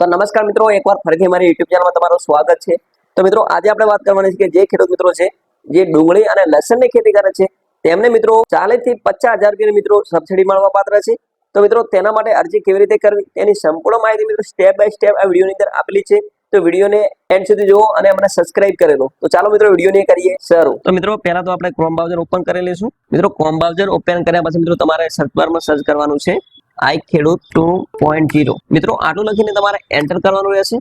તો નમસ્કાર મિત્રો, એકવાર ફરીથી મારી યુટ્યુબ ચેનલમાં તમારું સ્વાગત છે. તો મિત્રો, આજે આપણે વાત કરવાની છે કે જે ખેડૂત મિત્રો છે, જે ડુંગળી અને લસણની ખેતી કરે છે, તેમને મિત્રો ચાલીસથી પચાસ હજાર રૂપિયાની મિત્રો સબસિડી મળવા પાત્ર છે. તો મિત્રો, તેના માટે અરજી કેવી રીતે કરવી, તેની સંપૂર્ણ માહિતી મિત્રો સ્ટેપ બાય સ્ટેપ આ વિડીયોની અંદર આપેલી છે. તો વિડીયોને એન્ડ સુધી જુઓ અને અમને સબસ્ક્રાઇબ કરેલો તો ચાલો મિત્રો, વિડીયોને કરીએ શરૂ. તો મિત્રો, પહેલા તો આપણે ક્રોમ બ્રાઉઝર ઓપન કરી લઈશું. મિત્રો ક્રોમ બ્રાઉઝર ઓપન કર્યા પછી મિત્રો, તમારે સર્ચ બારમાં સર્ચ કરવાનું છે. આઈ ખેડૂત ટુ પોઈન્ટ જીરો મિત્રો આટલું લખીને તમારે એન્ટર કરવાનું રહેશે.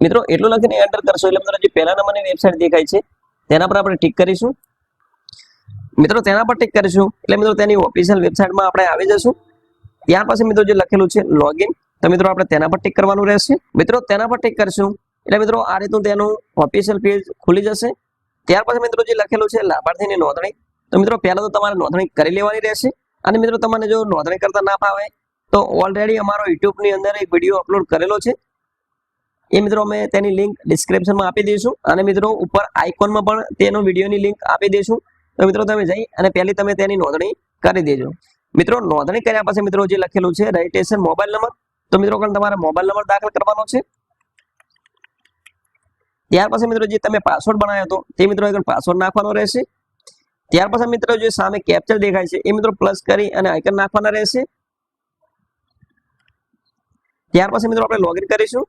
મિત્રો, એટલું લખીને એન્ટર કરશો એટલે મિત્રો જે પહેલા નંબરની વેબસાઇટ દેખાય છે, તેના પર આપણે ટિક કરીશું. મિત્રો, તેના પર ટિક કરીશું. એટલે મિત્રો, તેની ઓફિશિયલ વેબસાઇટમાં આપણે આવી જશું. ત્યાર પછી મિત્રો, જે લખેલું છે લોગિન તો મિત્રો, આપણે તેના પર ટિક કરવાનું રહેશે. મિત્રો, તેના પર ટિક કરશું. એટલે મિત્રો, આ રીતનું તેનું ઓફિશિયલ પેજ ખુલી જશે. ત્યાર પછી મિત્રો, જે લખેલું છે લાભાર્થીની નોંધણી, તો મિત્રો, પહેલા તો તમારે નોંધણી કરી લેવાની રહેશે. અને મિત્રો, તમને જો નોંધણી કરતા ના ફાવે, તો ઓલરેડી અમારો યુટ્યુબની અંદર એક વીડિયો અપલોડ કરેલો છે. એ મિત્રો, અમે તેની લિંક ડિસ્ક્રિપ્શનમાં આપી દઈશું. અને મિત્રો, ઉપર આઇકોનમાં પણ તેનો વિડીયોની લિંક આપી દઈશું. તો મિત્રો, તમે જઈ અને પહેલી તમે તેની નોંધણી કરી દેજો. મિત્રો, નોંધણી કર્યા પછી મિત્રો, જે લખેલું છે રજીસ્ટ્રેશન મોબાઈલ નંબર તો મિત્રો, પણ તમારે મોબાઈલ નંબર દાખલ કરવાનો છે. ત્યાર પછી મિત્રો, જે તમે પાસવર્ડ બનાવ્યો હતો, તે મિત્રો આગળ પાસવર્ડ નાખવાનો રહેશે. ત્યાર પછી મિત્રો જે સામે કેપ્ચર દેખાય છે, એ મિત્રો પ્લસ કરી અને આઇકન નાખવાના રહેશે. ત્યાર પછી મિત્રો આપણે લોગિન કરીશું.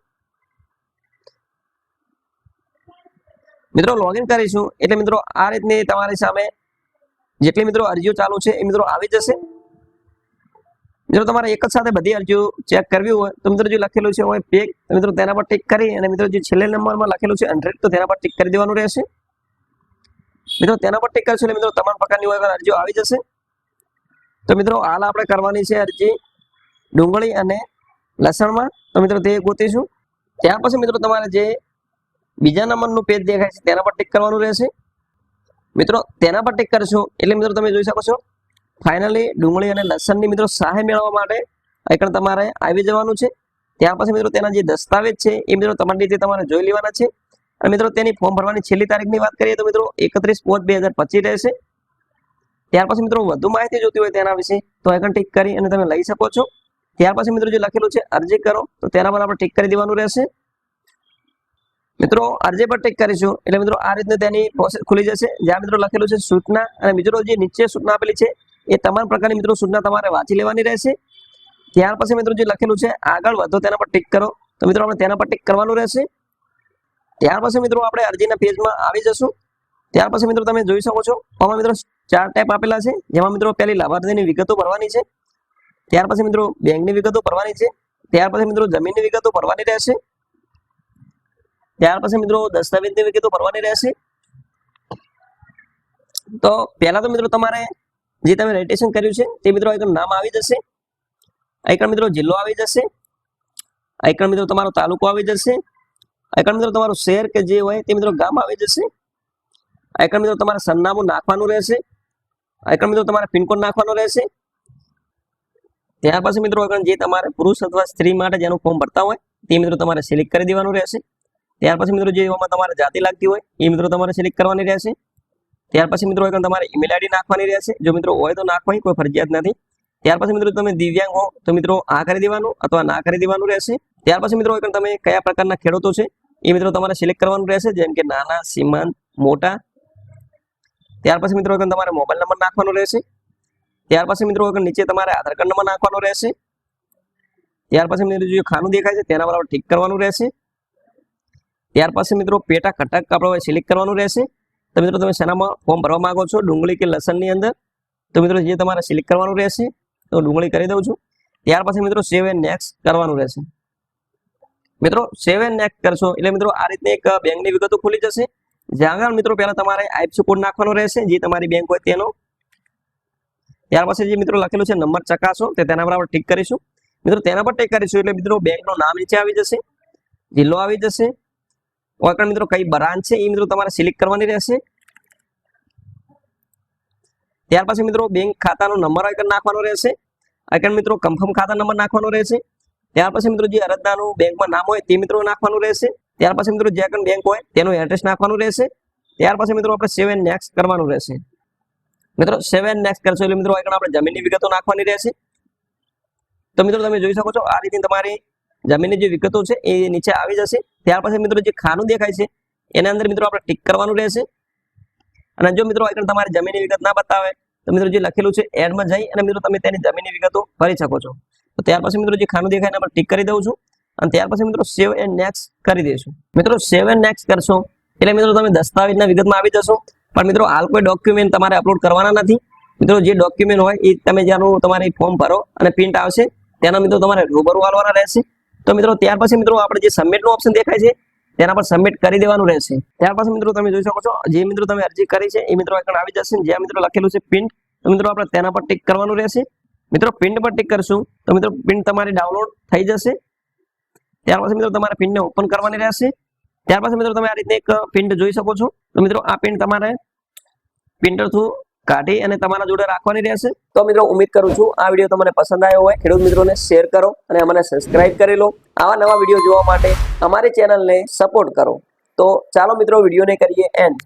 મિત્રો લોગિન કરીશું, એટલે મિત્રો આ રીતની તમારી સામે જેટલી મિત્રો અરજીઓ ચાલુ છે, એ મિત્રો આવી જશે. મિત્રો તમારે એક જ સાથે બધી અરજીઓ ચેક કરવી હોય, તો મિત્રો જે લખેલું છે, હોય પેક મિત્રો તેના પર ટિક કરી અને મિત્રો જે છેલ્લે નંબરમાં લખેલું છે હંડ્રેડ તો તેના પર ટિક કરી દેવાનું રહેશે. મિત્રો, તેના પર ટીક કરશો એટલે મિત્રો, તમામ પ્રકારની અરજીઓ આવી જશે. તો મિત્રો, હાલ આપણે કરવાની છે અરજી ડુંગળી અને લસણમાં. તો મિત્રો, તે ગોતીશું. ત્યાર પછી મિત્રો, તમારે જે બીજા નંબરનું પેજ દેખાય છે, તેના પર ટેક કરવાનું રહેશે. મિત્રો, તેના પર ટેક કરશો એટલે મિત્રો, તમે જોઈ શકો છો. ફાઇનલી ડુંગળી અને લસણની મિત્રો, સહાય મેળવવા માટે આગળ તમારે આવી જવાનું છે. ત્યાર પછી મિત્રો, તેના જે દસ્તાવેજ છે, એ મિત્રો, તમારી રીતે તમારે જોઈ લેવાના છે. અને મિત્રો તેની ફોર્મ ભરવાની છેલ્લી તારીખની વાત કરીએ તો મિત્રો એકત્રીસ પાંચ બે હજાર રહેશે. ત્યાર પછી મિત્રો વધુ માહિતી જોતી હોય તેના વિશે તો આગળ ટિક કરી અને તમે લઈ શકો છો. ત્યાર પછી મિત્રો જે લખેલું છે અરજી કરો તો તેના પર આપણે ટીક કરી દેવાનું રહેશે. મિત્રો અરજી પર ટીક કરીશું એટલે મિત્રો આ રીતના તેની પ્રોસેસ ખુલી જશે. જ્યાં મિત્રો લખેલું છે સૂચના અને મિત્રો જે નીચે સૂચના આપેલી છે એ તમામ પ્રકારની મિત્રો સૂચના તમારે વાંચી લેવાની રહેશે. ત્યાર પછી મિત્રો જે લખેલું છે આગળ વધો તેના પર ટિક કરો. તો મિત્રો આપણે તેના પર ટીક કરવાનું રહેશે. ત્યાર પછી મિત્રો આપણે અરજીના પેજમાં આવી જશું. ત્યાર પછી મિત્રો તમે જોઈ શકો છો. આમાં મિત્રો ચાર ટેપ આપેલા છે. જેમાં મિત્રો પહેલી લાભાર્થીની વિગતો ભરવાની છે. ત્યાર પછી મિત્રો બેંકની વિગતો ભરવાની છે. ત્યાર પછી મિત્રો જમીનની વિગતો ભરવાની રહેશે. ત્યાર પછી મિત્રો દસ્તાવેજની વિગતો ભરવાની રહેશે. તો પહેલા તો મિત્રો તમારે જે તમે રજીસ્ટ્રેશન કર્યું છે, તે મિત્રો એકદમ નામ આવી જશે. આઈકન મિત્રો જિલ્લો આવી જશે. આઈકન મિત્રો તમારો તાલુકો આવી જશે. આઈકન મિત્રો તમારું શહેર કે જે હોય તે મિત્રો ગામ આવી જશે. આઈકન મિત્રો તમારે સરનામું નાખવાનું રહેશે. આઈકન મિત્રો તમારે પિનકોડ નાખવાનો રહેશે. ત્યાર પછી મિત્રો આગળ જે તમારે પુરુષ અથવા સ્ત્રી માટે જેનું ફોર્મ ભરતા હોય, તે મિત્રો તમારે સિલેક્ટ કરી દેવાનું રહેશે. ત્યાર પછી મિત્રો જે એવામાં તમારે જાતિ લાગતી હોય, એ મિત્રો તમારે સિલેક્ટ કરવાની રહેશે. ત્યાર પછી મિત્રો આગળ તમારે ઈમેલ આઈડી નાખવાની રહેશે. જો મિત્રો હોય તો નાખવાની, કોઈ ફરજિયાત નથી. ત્યાર પછી મિત્રો તમે દિવ્યાંગ હો, તો મિત્રો આ કરી દેવાનું અથવા ના કરી દેવાનું રહેશે. ત્યાર પછી મિત્રો તમે કયા પ્રકારના ખેડૂતો છે, એ મિત્રો તમારે સિલેક્ટ કરવાનું રહેશે, જેમ કે નાના, સીમાંત, મોટા. ત્યાર પછી મિત્રો તમારે મોબાઈલ નંબર નાખવાનો રહેશે. ત્યાર પછી મિત્રો નીચે તમારે આધાર કાર્ડ નંબર નાખવાનો રહેશે. ત્યાર પછી મિત્રો જે ખાનું દેખાય છે, તેના બરાબર ઠીક કરવાનું રહેશે. ત્યાર પછી મિત્રો પેટા કટક આપણે સિલેક્ટ કરવાનું રહેશે. તો મિત્રો તમે શેનામાં ફોર્મ ભરવા માંગો છો, ડુંગળી કે લસણની અંદર? તો મિત્રો જે તમારે સિલેક્ટ કરવાનું રહેશે. તો ડુંગળી કરી દઉં છું. ત્યાર પછી મિત્રો સેવ એન્ડ નેક્સ્ટ કરવાનું રહેશે. મિત્રો સેવ એન્ડ નેક્સ્ટ કરશો એટલે મિત્રો આ રીતે એક બેંકની વિગતો ખુલી જશે. જ્યાં આગળ મિત્રો પહેલા તમારે આઈએફસી કોડ નાખવાનો રહેશે, જે તમારી બેંક હોય તેનો. ત્યાર પછી જે મિત્રો લખેલું છે નંબર ચકાસો તેના આપણે ટિક કરીશું. મિત્રો તેના પર ટિક કરીશું એટલે મિત્રો બેંકનું નામ નીચે આવી જશે, જિલ્લો આવી જશે. આગળ મિત્રો કઈ બ્રાન્ચ છે એ મિત્રો તમારે સિલેક્ટ કરવાની રહેશે. ત્યાર પછી મિત્રો બેંક ખાતાનો નંબર આગળ નાખવાનો રહેશે. આગળ મિત્રો કન્ફર્મ ખાતા નંબર નાખવાનો રહેશે. ત્યાર પછી મિત્રો જે અરજદારનું બેંકમાં નામ હોય તે મિત્રો નાખવાનું રહેશે. ત્યાર પછી મિત્રો જે આગળ બેંક હોય તેનું એડ્રેસ નાખવાનું રહેશે. ત્યાર પછી મિત્રો આપણે સેવ એન્ડ નેક્સ્ટ કરવાનું રહેશે. મિત્રો સેવ એન્ડ નેક્સ્ટ કરશો એટલે મિત્રો આગળ આપણે જમીનની વિગતો નાખવાની રહેશે. તો મિત્રો તમે જોઈ શકો છો આ રીતે તમારી જમીનની જે વિગતો છે એ નીચે આવી જશે. ત્યાર પછી મિત્રો જે ખાનું દેખાય છે, એના અંદર મિત્રો આપણે ટીક કરવાનું રહેશે. અને જો મિત્રો આગળ તમારે જમીનની વિગત ના બતાવે, તો મિત્રો જે લખેલું છે એડમાં જઈ અને મિત્રો તમે તેની જમીનની વિગતો ભરી શકો છો. તો ત્યાર પછી મિત્રો જે ખાનું દેખાય એના પર ટીક કરી દઉં છું અને ત્યાર પછી મિત્રો સેવ એન્ડ નેક્સ્ટ કરી દઈશું. મિત્રો સેવ એન્ડ નેક્સ્ટ કરશો એટલે મિત્રો તમે દસ્તાવેજના વિગતમાં આવી જશો. પણ મિત્રો હાલ કોઈ ડોક્યુમેન્ટ તમારે અપલોડ કરવાના નથી. મિત્રો જે ડોક્યુમેન્ટ હોય એ તમે જ્યાંનું તમારે ફોર્મ ભરો અને પ્રિન્ટ આવશે. તેના મિત્રો તમારે રૂબરૂ વાળવાના રહેશે. તો મિત્રો ત્યાર પછી મિત્રો આપણે જે સબમિટનું ઓપ્શન દેખાય છે તેના પર સબમિટ કરી દેવાનું રહેશે. ત્યાર પછી મિત્રો તમે જોઈ શકો છો, જે મિત્રો તમે અરજી કરી છે, એ મિત્રો આગળ આવી જશે જ્યાં મિત્રો લખેલું છે પ્રિન્ટ મિત્રો આપણે તેના પર ટિક કરવાનું રહેશે. મિત્રો પ્રિન્ટ પર ટિક કરશું, તો મિત્રો પ્રિન્ટ તમારી ડાઉનલોડ થઈ જશે. ત્યાર પછી મિત્રો તમારે પિનને ઓપન કરવાની રહેશે. ત્યાર પછી મિત્રો તમે આ રીતે એક પ્રિન્ટ જોઈ શકો છો. તો મિત્રો આ પ્રિન્ટ તમારે પ્રિન્ટર થ્રુ કાઢી અને તમારા જોડે રાખવાની રહેશે. તો મિત્રો ઉમ્મીદ કરું છું આ વીડિયો તમને પસંદ આવ્યો હોય, ખેડૂત મિત્રોને શેર કરો અને અમને સબસ્ક્રાઇબ કરી લો. આવા નવા વીડિયો જોવા માટે અમારી ચેનલને સપોર્ટ કરો. તો ચાલો મિત્રો વિડીયોને કરીએ એન્ડ